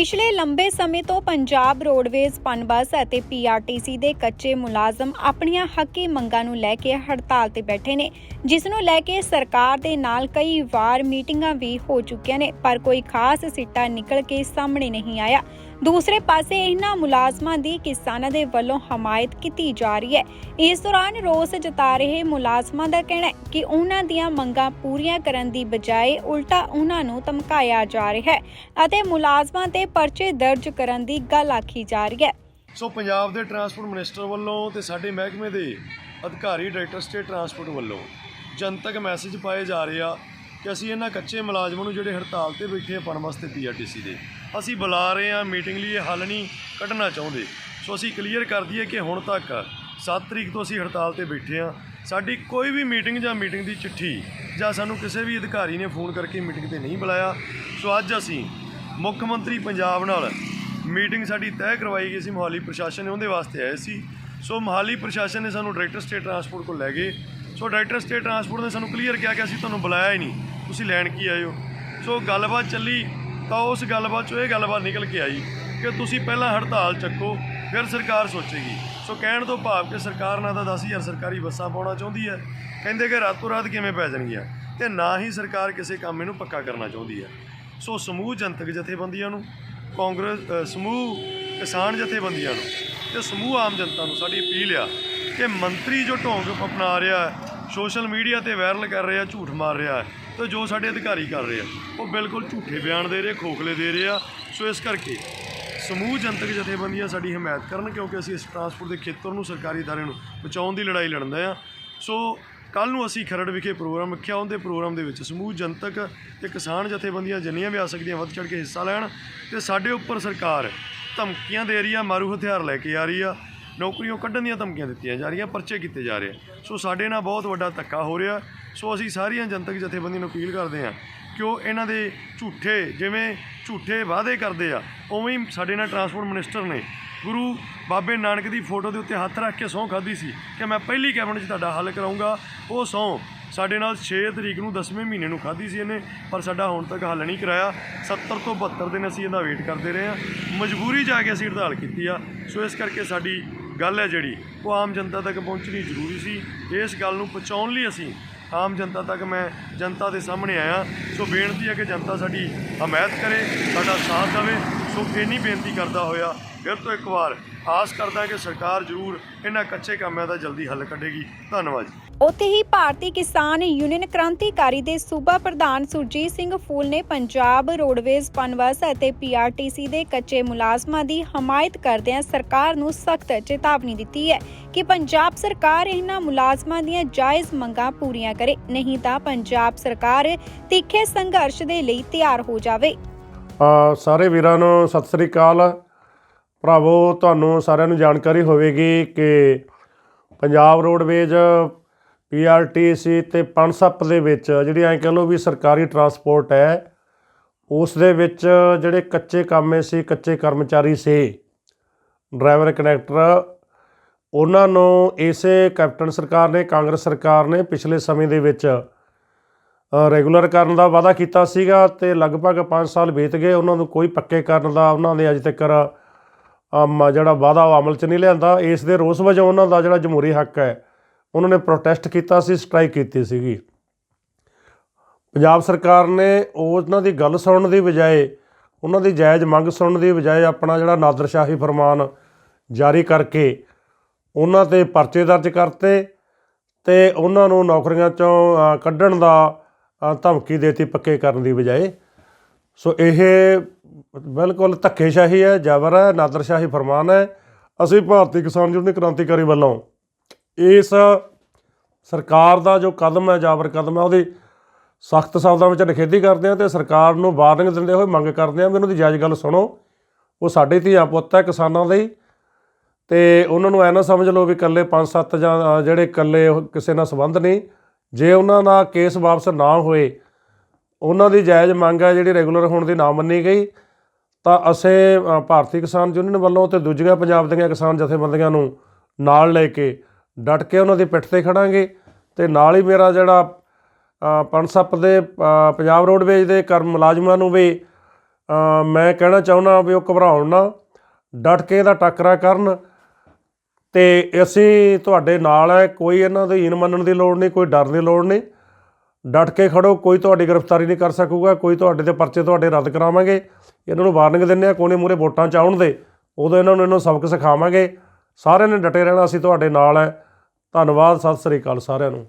ਪਿਛਲੇ ਲੰਬੇ ਸਮੇਂ ਤੋਂ ਪੰਜਾਬ ਰੋਡਵੇਜ਼ ਪਨਬਸ ਅਤੇ ਪੀਆਰਟੀਸੀ ਦੇ ਕੱਚੇ ਮੁਲਾਜ਼ਮ ਆਪਣੀਆਂ ਹੱਕੀ ਮੰਗਾਂ ਨੂੰ ਲੈ ਕੇ ਹੜਤਾਲ ਤੇ ਬੈਠੇ ਨੇ, ਜਿਸ ਨੂੰ ਲੈ ਕੇ ਸਰਕਾਰ ਦੇ ਨਾਲ ਕਈ ਵਾਰ ਮੀਟਿੰਗਾਂ ਵੀ ਹੋ ਚੁੱਕੀਆਂ ਨੇ, ਪਰ ਕੋਈ ਖਾਸ ਸਿੱਟਾ ਨਿਕਲ ਕੇ ਸਾਹਮਣੇ ਨਹੀਂ ਆਇਆ। ਦੂਸਰੇ ਪਾਸੇ ਇਹਨਾਂ ਮੁਲਾਜ਼ਮਾਂ ਦੀ ਕਿਸਾਨਾਂ ਦੇ ਵੱਲੋਂ ਹਮਾਇਤ ਕੀਤੀ ਜਾ ਰਹੀ ਹੈ। ਇਸ ਦੌਰਾਨ ਰੋਸ ਜਤਾ ਰਹੇ ਮੁਲਾਜ਼ਮਾਂ ਦਾ ਕਹਿਣਾ ਹੈ ਕਿ ਉਹਨਾਂ ਦੀਆਂ ਮੰਗਾਂ ਪੂਰੀਆਂ ਕਰਨ ਦੀ ਬਜਾਏ ਉਲਟਾ ਉਹਨਾਂ ਨੂੰ ਧਮਕਾਇਆ ਜਾ ਰਿਹਾ ਹੈ ਅਤੇ ਮੁਲਾਜ਼ਮਾਂ ਤੇ ਪਰਚੇ ਦਰਜ ਕਰਨ ਦੀ ਗੱਲ ਆਖੀ ਜਾ ਰਹੀ ਹੈ। ਸੋ ਪੰਜਾਬ ਦੇ ਟਰਾਂਸਪੋਰਟ ਮਿਨਿਸਟਰ ਵੱਲੋਂ ਤੇ ਸਾਡੇ ਮਹਿਕਮੇ ਦੇ ਅਧਿਕਾਰੀ ਡਾਇਰੈਕਟਰ ਸਟੇਟ ਟਰਾਂਸਪੋਰਟ ਵੱਲੋਂ ਜਨਤਕ ਮੈਸੇਜ ਪਾਏ ਜਾ ਰਹੇ ਆ ਕਿ ਅਸੀਂ ਇਹਨਾਂ ਕੱਚੇ ਮੁਲਾਜ਼ਮਾਂ ਨੂੰ ਜਿਹੜੇ ਹੜਤਾਲ ਤੇ ਬੈਠੇ ਆ ਪਣ ਵਾਸਤੇ ਪੀਆਰਟੀਸੀ ਦੇ। ਅਸੀਂ ਬੁਲਾ ਰਹੇ ਆ ਮੀਟਿੰਗ ਲਈ ਇਹ ਹੱਲ ਨਹੀਂ ਕੱਢਣਾ ਚਾਹੁੰਦੇ। ਸੋ ਅਸੀਂ ਕਲੀਅਰ ਕਰ ਦਈਏ ਕਿ ਹੁਣ ਤੱਕ 7 ਤਰੀਕ ਤੋਂ ਅਸੀਂ ਹੜਤਾਲ ਤੇ ਬੈਠੇ ਆ ਸਾਡੀ ਕੋਈ ਵੀ ਮੀਟਿੰਗ ਜਾਂ ਮੀਟਿੰਗ ਦੀ ਚਿੱਠੀ ਜਾਂ ਸਾਨੂੰ ਕਿਸੇ ਵੀ ਅਧਿਕਾਰੀ ਨੇ ਫੋਨ ਕਰਕੇ ਮੀਟਿੰਗ ਤੇ ਨਹੀਂ ਬੁਲਾਇਆ। ਸੋ ਅੱਜ ਅਸੀਂ ਮੁੱਖ ਮੰਤਰੀ ਪੰਜਾਬ ਨਾਲ ਮੀਟਿੰਗ ਸਾਡੀ ਤੈਅ ਕਰਵਾਈ ਗਈ ਸੀ। ਮੋਹਾਲੀ ਪ੍ਰਸ਼ਾਸਨ ਨੇ ਉਹਦੇ ਵਾਸਤੇ ਆਏ ਸੀ। ਸੋ ਮੋਹਾਲੀ ਪ੍ਰਸ਼ਾਸਨ ਨੇ ਸਾਨੂੰ ਡਾਇਰੈਕਟਰ ਸਟੇਟ ਟਰਾਂਸਪੋਰਟ ਕੋਲ ਲੈ ਗਏ। ਸੋ ਡਾਇਰੈਕਟਰ ਸਟੇਟ ਟਰਾਂਸਪੋਰਟ ਨੇ ਸਾਨੂੰ ਕਲੀਅਰ ਕਿਹਾ ਕਿ ਅਸੀਂ ਤੁਹਾਨੂੰ ਬੁਲਾਇਆ ਹੀ ਨਹੀਂ। ਤੁਸੀਂ ਲੈਣ ਕੀ ਆਏ ਹੋ? ਸੋ ਗੱਲਬਾਤ ਚੱਲੀ ਤਾਂ ਉਸ ਗੱਲਬਾਤ 'ਚੋਂ ਇਹ ਗੱਲਬਾਤ ਨਿਕਲ ਕੇ ਆਈ ਕਿ ਤੁਸੀਂ ਪਹਿਲਾਂ ਹੜਤਾਲ ਚੱਕੋ, ਫਿਰ ਸਰਕਾਰ ਸੋਚੇਗੀ। ਸੋ ਕਹਿਣ ਤੋਂ ਭਾਵ ਕਿ ਸਰਕਾਰ ਨਾ ਤਾਂ 10000 ਸਰਕਾਰੀ ਬੱਸਾਂ ਪਾਉਣਾ ਚਾਹੁੰਦੀ ਹੈ। ਕਹਿੰਦੇ ਕਿ ਰਾਤੋਂ ਰਾਤ ਕਿਵੇਂ ਪੈ ਜਾਣਗੀਆਂ? ਤੇ ਨਾ ਹੀ ਸਰਕਾਰ ਕਿਸੇ ਕੰਮ ਇਹਨੂੰ ਪੱਕਾ ਕਰਨਾ ਚਾਹੁੰਦੀ ਹੈ। ਸੋ ਸਮੂਹ ਜਨਤਕ ਜਥੇਬੰਦੀਆਂ ਨੂੰ, ਕਾਂਗਰਸ ਸਮੂਹ ਕਿਸਾਨ ਜਥੇਬੰਦੀਆਂ ਨੂੰ ਤੇ ਸਮੂਹ ਆਮ ਜਨਤਾ ਨੂੰ ਸਾਡੀ ਅਪੀਲ ਆ ਕਿ ਮੰਤਰੀ ਜੋ ਢੋਂਗ ਅਪਣਾ ਰਿਹਾ ਸੋਸ਼ਲ ਮੀਡੀਆ ਤੇ ਵਾਇਰਲ ਕਰ ਰਿਹਾ, ਝੂਠ ਮਾਰ ਰਿਹਾ ਹੈ ਤੇ ਜੋ ਸਾਡੇ ਅਧਿਕਾਰੀ ਕਰ ਰਹੇ ਆ ਉਹ ਬਿਲਕੁਲ ਝੂਠੇ ਬਿਆਨ ਦੇ ਰਹੇ ਖੋਖਲੇ ਦੇ ਰਹੇ ਆ ਸੋ ਇਸ ਕਰਕੇ ਸਮੂਹ ਜਨਤਕ ਜਥੇਬੰਦੀਆਂ ਸਾਡੀ ਹਮਾਇਤ ਕਰਨ ਕਿਉਂਕਿ ਅਸੀਂ ਇਸ ਟਰਾਂਸਪੋਰਟ ਦੇ ਖੇਤਰ ਨੂੰ ਸਰਕਾਰੀ ادارے ਨੂੰ ਬਚਾਉਣ ਦੀ ਲੜਾਈ ਲੜਦੇ ਆ ਸੋ ਕੱਲ ਨੂੰ ਅਸੀਂ ਖਰੜ ਵਿਖੇ ਪ੍ਰੋਗਰਾਮ ਰੱਖਿਆ ਉਹਦੇ ਪ੍ਰੋਗਰਾਮ ਦੇ ਵਿੱਚ ਸਮੂਹ ਜਨਤਕ ਤੇ ਕਿਸਾਨ ਜਥੇਬੰਦੀਆਂ ਜਿੰਨੀਆਂ ਵੀ ਆ ਸਕਦੀਆਂ ਵੱਧ ਚੜ ਕੇ ਹਿੱਸਾ ਲੈਣ ਤੇ ਸਾਡੇ ਉੱਪਰ ਸਰਕਾਰ ਧਮਕੀਆਂ ਦੇ ਰਹੀ ਆ ਮਾਰੂ ਹਥਿਆਰ ਲੈ ਕੇ ਆ ਰਹੀ ਆ ਨੌਕਰੀਆਂ ਕੱਢਣ ਦੀਆਂ ਧਮਕੀਆਂ ਦਿੱਤੀਆਂ ਜਾ ਰਹੀਆਂ, ਪਰਚੇ ਕੀਤੇ ਜਾ ਰਹੇ ਆ। ਸੋ ਸਾਡੇ ਨਾਲ ਬਹੁਤ ਵੱਡਾ ਧੱਕਾ ਹੋ ਰਿਹਾ। ਸੋ ਅਸੀਂ ਸਾਰੀਆਂ ਜਨਤਕ ਜਥੇਬੰਦੀਆਂ ਨੂੰ ਅਪੀਲ ਕਰਦੇ ਹਾਂ ਕਿ ਉਹ ਇਹਨਾਂ ਦੇ ਝੂਠੇ, ਜਿਵੇਂ ਝੂਠੇ ਵਾਅਦੇ ਕਰਦੇ ਆ, ਉਵੇਂ ਹੀ ਸਾਡੇ ਨਾਲ ਟਰਾਂਸਪੋਰਟ ਮਿਨਿਸਟਰ ਨੇ ਗੁਰੂ ਬਾਬੇ ਨਾਨਕ ਦੀ ਫੋਟੋ ਦੇ ਉੱਤੇ ਹੱਥ ਰੱਖ ਕੇ ਸਹੁੰ ਖਾਧੀ ਸੀ ਕਿ ਮੈਂ ਪਹਿਲੀ ਕੈਬਨਿਟ 'ਚ ਤੁਹਾਡਾ ਹੱਲ ਕਰਾਉਂਗਾ ਉਹ ਸਹੁੰ ਸਾਡੇ ਨਾਲ 6 ਤਰੀਕ ਨੂੰ 10ਵੇਂ ਮਹੀਨੇ ਨੂੰ ਖਾਧੀ ਸੀ ਇਹਨੇ, ਪਰ ਸਾਡਾ ਹੁਣ ਤੱਕ ਹੱਲ ਨਹੀਂ ਕਰਾਇਆ। 70 ਤੋਂ 72 ਦਿਨ ਅਸੀਂ ਇਹਦਾ ਵੇਟ ਕਰਦੇ ਰਹੇ ਹਾਂ। ਮਜਬੂਰੀ ਜਾ ਕੇ ਅਸੀਂ ਹੜਤਾਲ ਕੀਤੀ ਆ। ਸੋ ਇਸ ਕਰਕੇ ਸਾਡੀ ਗੱਲ ਹੈ ਜਿਹੜੀ, ਉਹ ਆਮ ਜਨਤਾ ਤੱਕ ਪਹੁੰਚਣੀ ਜ਼ਰੂਰੀ ਸੀ। ਇਸ ਗੱਲ ਨੂੰ ਪਹੁੰਚਾਉਣ ਲਈ ਅਸੀਂ ਆਮ ਜਨਤਾ ਤੱਕ ਮੈਂ ਜਨਤਾ ਦੇ ਸਾਹਮਣੇ ਆਇਆ। ਸੋ ਬੇਨਤੀ ਹੈ ਕਿ ਜਨਤਾ ਸਾਡੀ ਹਮਾਇਤ ਕਰੇ, ਸਾਡਾ ਸਾਥ ਦੇਵੇ। ਸੋ ਇੰਨੀ ਬੇਨਤੀ ਕਰਦਾ ਹੋਇਆ, ਫਿਰ ਤੋਂ ਇੱਕ ਵਾਰ ਆਸ ਕਰਦਾ ਕਿ ਸਰਕਾਰ ਜ਼ਰੂਰ ਇਹਨਾਂ ਕੱਚੇ ਕੰਮਾਂ ਦਾ ਜਲਦੀ ਹੱਲ ਕੱਢੇਗੀ। ਧੰਨਵਾਦ ਜੀ। ਉੱਥੇ ਹੀ ਭਾਰਤੀ ਕਿਸਾਨ ਯੂਨੀਅਨ ਕ੍ਰਾਂਤੀਕਾਰੀ ਦੇ ਸੂਬਾ ਪ੍ਰਧਾਨ ਸੁਰਜੀਤ ਸਿੰਘ ਫੂਲ ਨੇ ਪੰਜਾਬ ਰੋਡਵੇਜ਼ ਪਨਬਸ ਅਤੇ ਪੀਆਰਟੀਸੀ ਦੇ ਕੱਚੇ ਮੁਲਾਜ਼ਮਾਂ ਦੀ ਹਮਾਇਤ ਕਰਦਿਆਂ ਸਰਕਾਰ ਨੂੰ ਸਖਤ ਚੇਤਾਵਨੀ ਦਿੱਤੀ ਹੈ ਕਿ ਪੰਜਾਬ ਸਰਕਾਰ ਇਹਨਾਂ ਮੁਲਾਜ਼ਮਾਂ ਦੀਆਂ ਜਾਇਜ਼ ਮੰਗਾਂ ਪੂਰੀਆਂ ਕਰੇ। ਨਹੀਂ ਤਾਂ ਪੰਜਾਬ ਸਰਕਾਰ ਤਿੱਖੇ ਸੰਘਰਸ਼ ਦੇ ਲਈ ਤਿਆਰ ਹੋ ਜਾਵੇ। ਸਾਰੇ ਵੀਰਾਂ ਨੂੰ ਸਤਿ ਸ੍ਰੀ ਅਕਾਲ। ਭਰਾਵੋ, ਤੁਹਾਨੂੰ ਸਾਰਿਆਂ ਨੂੰ ਜਾਣਕਾਰੀ ਹੋਵੇਗੀ ਕਿ ਪੰਜਾਬ ਰੋਡਵੇਜ਼ ਪੀਆਰਟੀਸੀ ਤੇ ਪਨਸਪ ਦੇ ਵਿੱਚ ਜਿਹੜੀ ਐਂ ਕਹ ਲਓ ਵੀ ਸਰਕਾਰੀ ਟਰਾਂਸਪੋਰਟ ਹੈ, ਉਸ ਦੇ ਵਿੱਚ ਜਿਹੜੇ ਕੱਚੇ ਕਾਮੇ ਸੀ, ਕੱਚੇ ਕਰਮਚਾਰੀ ਸੀ, ਡਰਾਈਵਰ ਕਨੈਕਟਰ ਉਹਨਾਂ ਨੂੰ ਇਸੇ ਕੈਪਟਨ ਸਰਕਾਰ ਨੇ, ਕਾਂਗਰਸ ਸਰਕਾਰ ਨੇ ਪਿਛਲੇ ਸਮੇਂ ਦੇ ਵਿੱਚ ਰੈਗੂਲਰ ਕਰਨ ਦਾ ਵਾਅਦਾ ਕੀਤਾ ਸੀਗਾ ਤੇ ਲਗਭਗ 5 ਸਾਲ ਬੀਤ ਗਏ। ਉਹਨਾਂ ਨੂੰ ਕੋਈ ਪੱਕੇ ਕਰਨ ਦਾ, ਉਹਨਾਂ ਨੇ ਅਜੇ ਤੱਕ ਜਿਹੜਾ ਵਾਅਦਾ ਉਹ ਅਮਲ 'ਚ ਨਹੀਂ ਲਿਆਂਦਾ। ਇਸ ਦੇ ਰੋਸ ਵਜੋਂ ਉਹਨਾਂ ਦਾ ਜਿਹੜਾ ਜਮਹੂਰੀ ਹੱਕ ਹੈ, ਉਹਨਾਂ ਨੇ ਪ੍ਰੋਟੈਸਟ ਕੀਤਾ ਸੀ ਸਟ੍ਰਾਈਕ ਕੀਤੀ ਸੀਗੀ। ਪੰਜਾਬ ਸਰਕਾਰ ਨੇ ਉਹਨਾਂ ਦੀ ਗੱਲ ਸੁਣਨ ਦੀ ਬਜਾਏ, ਉਹਨਾਂ ਦੀ ਜਾਇਜ਼ ਮੰਗ ਸੁਣਨ ਦੀ ਬਜਾਏ ਆਪਣਾ ਜਿਹੜਾ ਨਾਦਰਸ਼ਾਹੀ ਫਰਮਾਨ ਜਾਰੀ ਕਰਕੇ ਉਹਨਾਂ ਤੇ ਪਰਚੇ ਦਰਜ ਕਰਤੇ ਤੇ ਉਹਨਾਂ ਨੂੰ ਨੌਕਰੀਆਂ ਚੋਂ ਕੱਢਣ ਦਾ ਧਮਕੀ ਦੇਤੀ ਪੱਕੇ ਕਰਨ ਦੀ ਬਜਾਏ। ਸੋ ਇਹ ਬਿਲਕੁਲ ਧੱਕੇਸ਼ਾਹੀ ਹੈ, ਜ਼ਬਰ ਹੈ, ਨਾਦਰਸ਼ਾਹੀ ਫਰਮਾਨ ਹੈ। ਅਸੀਂ ਭਾਰਤੀ ਕਿਸਾਨ ਯੂਨੀਅਨ ਕ੍ਰਾਂਤੀਕਾਰੀ ਵੱਲੋਂ ਇਸ ਸਰਕਾਰ ਦਾ ਜੋ ਕਦਮ ਹੈ, ਜਾਬਰ ਕਦਮ ਹੈ, ਉਹਦੀ ਸਖਤ ਸ਼ਬਦਾਂ ਵਿੱਚ ਨਿਖੇਧੀ ਕਰਦੇ ਹਾਂ ਤੇ ਸਰਕਾਰ ਨੂੰ ਵਾਰਨਿੰਗ ਦਿੰਦੇ ਹੋਏ ਮੰਗ ਕਰਦੇ ਹਾਂ ਵੀ ਉਹਨਾਂ ਦੀ ਜਾਇਜ਼ ਗੱਲ ਸੁਣੋ। ਉਹ ਸਾਡੇ ਧੀਆਂ ਪੁੱਤ ਹੈ ਕਿਸਾਨਾਂ ਦੇ ਹੀ ਤੇ ਉਹਨਾਂ ਨੂੰ ਐ ਨਾ ਸਮਝ ਲਓ ਵੀ ਇਕੱਲੇ 5-7 ਜਾਂ ਜਿਹੜੇ ਇਕੱਲੇ ਕਿਸੇ ਨਾਲ ਸੰਬੰਧ ਨਹੀਂ। ਜੇ ਉਹਨਾਂ ਦਾ ਕੇਸ ਵਾਪਸ ਨਾ ਹੋਏ ਉਹਨਾਂ ਦੀ ਜਾਇਜ਼ ਮੰਗ ਹੈ ਜਿਹੜੀ ਰੈਗੂਲਰ ਹੋਣ ਦੀ ਨਾ ਮੰਨੀ ਗਈ ਤਾਂ ਅਸੀਂ ਭਾਰਤੀ ਕਿਸਾਨ ਯੂਨੀਅਨ ਵੱਲੋਂ ਤੇ ਦੂਜੀਆਂ ਪੰਜਾਬ ਦੀਆਂ ਕਿਸਾਨ ਜਥੇਬੰਦੀਆਂ ਨੂੰ ਨਾਲ ਲੈ ਕੇ ਡਟ ਕੇ ਉਹਨਾਂ ਦੀ ਪਿੱਠ ਤੇ ਖੜਾਂਗੇ ਤੇ ਨਾਲ ਹੀ ਮੇਰਾ ਜਿਹੜਾ ਅ, ਦੇ ਪੰਜਾਬ ਰੋਡਵੇਜ ਦੇ ਕਰਮ ਮੁਲਾਜ਼ਮਾਂ ਨੂੰ ਵੀ ਮੈਂ ਕਹਿਣਾ ਚਾਹੁੰਦਾ ਵੀ ਉਹ ਘਬਰਾਉਣ ਨਾ ਡਟ ਕੇ ਇਹਦਾ ਟੱਕਰਾ ਕਰਨ ਤੇ ਅਸੀਂ ਤੁਹਾਡੇ ਨਾਲ ਹੈ, ਕੋਈ ਇਹਨਾਂ ਦੇ ਹੀਨ ਮੰਨਣ ਦੀ ਲੋੜ ਨਹੀਂ, ਕੋਈ ਡਰਨ ਦੀ ਲੋੜ ਨਹੀਂ। ਡਟ ਕੇ ਖੜੋ, ਕੋਈ ਤੁਹਾਡੀ ਗ੍ਰਿਫਤਾਰੀ ਨਹੀਂ ਕਰ ਸਕੂਗਾ, ਕੋਈ ਤੁਹਾਡੇ ਤੇ ਪਰਚੇ ਤੁਹਾਡੇ ਰੱਦ ਕਰਾਵਾਂਗੇ। ਇਹਨਾਂ ਨੂੰ ਵਾਰਨਿੰਗ ਦਿੰਦੇ ਆ ਕੋਨੇ ਮੂਰੇ ਵੋਟਾਂ ਚ ਆਉਣ ਦੇ। ਉਦੋਂ ਇਹਨਾਂ ਨੂੰ ਇਹਨੂੰ ਸਬਕ ਸਿਖਾਵਾਂਗੇ। ਸਾਰਿਆਂ ਨੇ ਡਟੇ ਰਹਿਣਾ, ਅਸੀਂ ਤੁਹਾਡੇ ਨਾਲ ਹੈ। ਧੰਨਵਾਦ, ਸਤਿ ਸ੍ਰੀ ਅਕਾਲ ਸਾਰਿਆਂ ਨੂੰ।